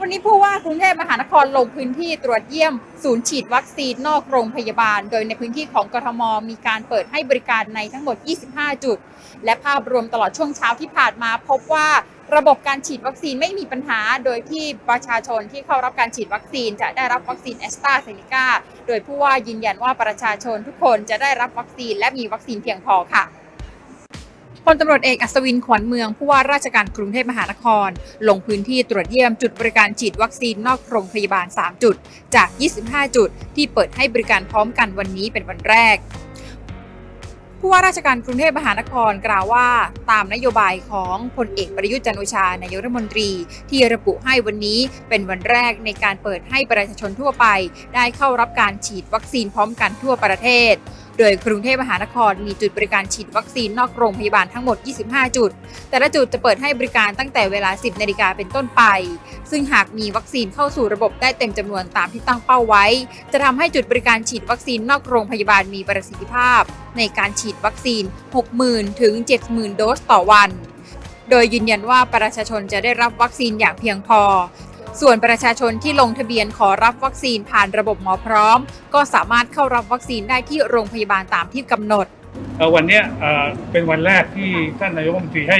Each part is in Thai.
วันนี้ผู้ว่ากรุงเทพมหานครลงพื้นที่ตรวจเยี่ยม ศูนย์ฉีดวัคซีนนอกโรงพยาบาล โดยในพื้นที่ของกทม มีการเปิดให้บริการในทั้งหมด 25 จุด และภาพรวมตลอดช่วงเช้าที่ผ่านมา พบว่าระบบการฉีดวัคซีนไม่มีปัญหา โดยที่ประชาชนที่เข้ารับการฉีดวัคซีนจะได้รับวัคซีนแอสตราเซเนกาโดยผู้ว่ายืนยันว่าประชาชนทุกคนจะได้รับวัคซีนและมีวัคซีนเพียงพอค่ะ พลตำรวจเอกอัศวินขวัญเมืองผู้ว่าราชการกรุงเทพมหานคร ลงพื้นที่ตรวจเยี่ยมจุดบริการฉีดวัคซีนนอกโรงพยาบาล 3 จุด จาก 25 จุด ที่เปิดให้บริการพร้อมกันวันนี้เป็นวันแรกผู้ว่าราชการกรุงเทพมหานครกล่าวว่า ตามนโยบายของพลเอกประยุทธ์จันโอชานายกรัฐมนตรี ที่ระบุให้วันนี้เป็นวันแรกในการเปิดให้ประชาชนทั่วไป ได้เข้ารับการฉีดวัคซีนพร้อมกันทั่วประเทศ โดยกรุงเทพมหานครมีจุดบริการฉีดวัคซีนนอกโรงพยาบาลทั้งหมด 25 จุด แต่ละจุดจะเปิดให้บริการตั้งแต่เวลา 10 นาฬิกาเป็นต้นไป ซึ่งหากมีวัคซีนเข้าสู่ระบบได้เต็มจำนวนตามที่ตั้งเป้าไว้ จะทำให้จุดบริการฉีดวัคซีนนอกโรงพยาบาลมีประสิทธิภาพ ในการฉีดวัคซีน 60,000 ถึง 70,000 โดสต่อวัน โดยยืนยันว่าประชาชนจะได้รับวัคซีนอย่างเพียงพอ ส่วนประชาชนที่ลงทะเบียนขอรับวัคซีนผ่านระบบหมอพร้อม ก็สามารถเข้ารับวัคซีนได้ที่โรงพยาบาลตามที่กำหนดเอ่อวันเนี้ยเอ่อเป็นวันแรกที่ท่านนายกรัฐมนตรีให้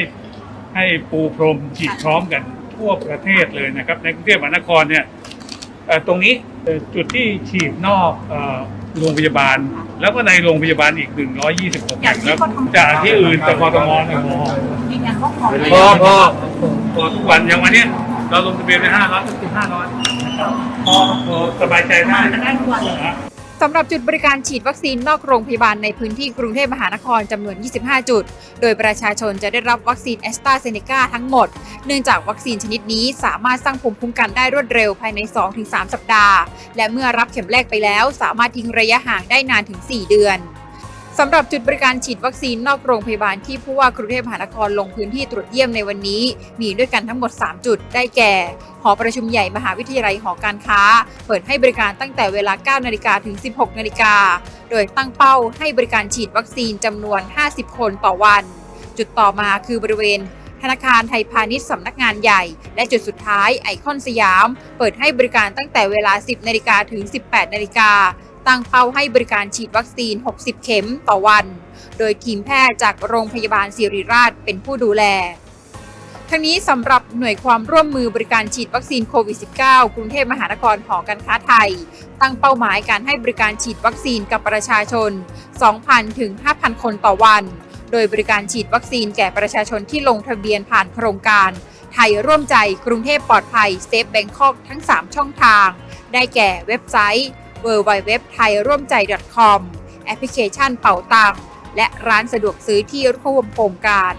ให้ปูพรมฉีดพร้อมกันทั่วประเทศเลยนะครับในกรุงเทพมหานครเนี่ยเอ่อตรงนี้เอ่อจุดที่ฉีดนอกเอ่อโรงพยาบาล แล้วก็ในโรงพยาบาลอีก 126แห่งแล้วจากที่อื่นแต่กทมเนี่ยพอยืนยันว่าขอพอพอพอทุกวันอย่างวันเนี้ย เราลงทะเบียนไป500ก็คือ500นะครับพอพอสบายใจได้นะสำหรับจุดบริการฉีดวัคซีนนอกโรงพยาบาลในพื้นที่กรุงเทพมหานครจำนวน 25 จุด โดยประชาชนจะได้รับวัคซีนแอสตราเซเนกาทั้งหมด เนื่องจากวัคซีนชนิดนี้สามารถสร้างภูมิคุ้มกันได้รวดเร็วภายใน 2-3 สัปดาห์ และเมื่อรับเข็มแรกไปแล้ว สามารถทิ้งระยะห่างได้นานถึง 4 เดือน สำหรับจุดบริการฉีดวัคซีนนอกโรงพยาบาลที่ผู้ว่ากรุงเทพมหานครลงพื้นที่ตรวจเยี่ยมในวันนี้ มีด้วยกันทั้งหมด 3 จุดได้แก่ หอประชุมใหญ่มหาวิทยาลัยหอการค้า เปิดให้บริการตั้งแต่เวลา 9 นาฬิกาถึง 16 นาฬิกา โดยตั้งเป้าให้บริการฉีดวัคซีนจำนวน 50 คนต่อวัน จุดต่อมาคือบริเวณธนาคารไทยพาณิชย์สำนักงานใหญ่ และจุดสุดท้ายไอคอนสยาม เปิดให้บริการตั้งแต่เวลา 10 นาฬิกาถึง 18 นาฬิกา ตั้งเป้าให้บริการฉีดวัคซีน 60 เข็มต่อวัน โดยทีมแพทย์จากโรงพยาบาลศิริราชเป็นผู้ดูแล ทั้งนี้สำหรับหน่วยความร่วมมือบริการฉีดวัคซีนโควิด -19 กรุงเทพมหานครหอการค้าไทย ตั้งเป้าหมายการให้บริการฉีดวัคซีนกับประชาชน 2,000 ถึง 5,000 คนต่อวัน โดยบริการฉีดวัคซีนแก่ประชาชนที่ลงทะเบียนผ่านโครงการ ไทยร่วมใจกรุงเทพปลอดภัยเซฟแบงคอกทั้ง 3 ช่องทาง ได้แก่เว็บไซต์ www ไทยร่วมใจ .com แอปพลิเคชันเป่าตังและร้านสะดวกซื้อที่ร่วมโครงการ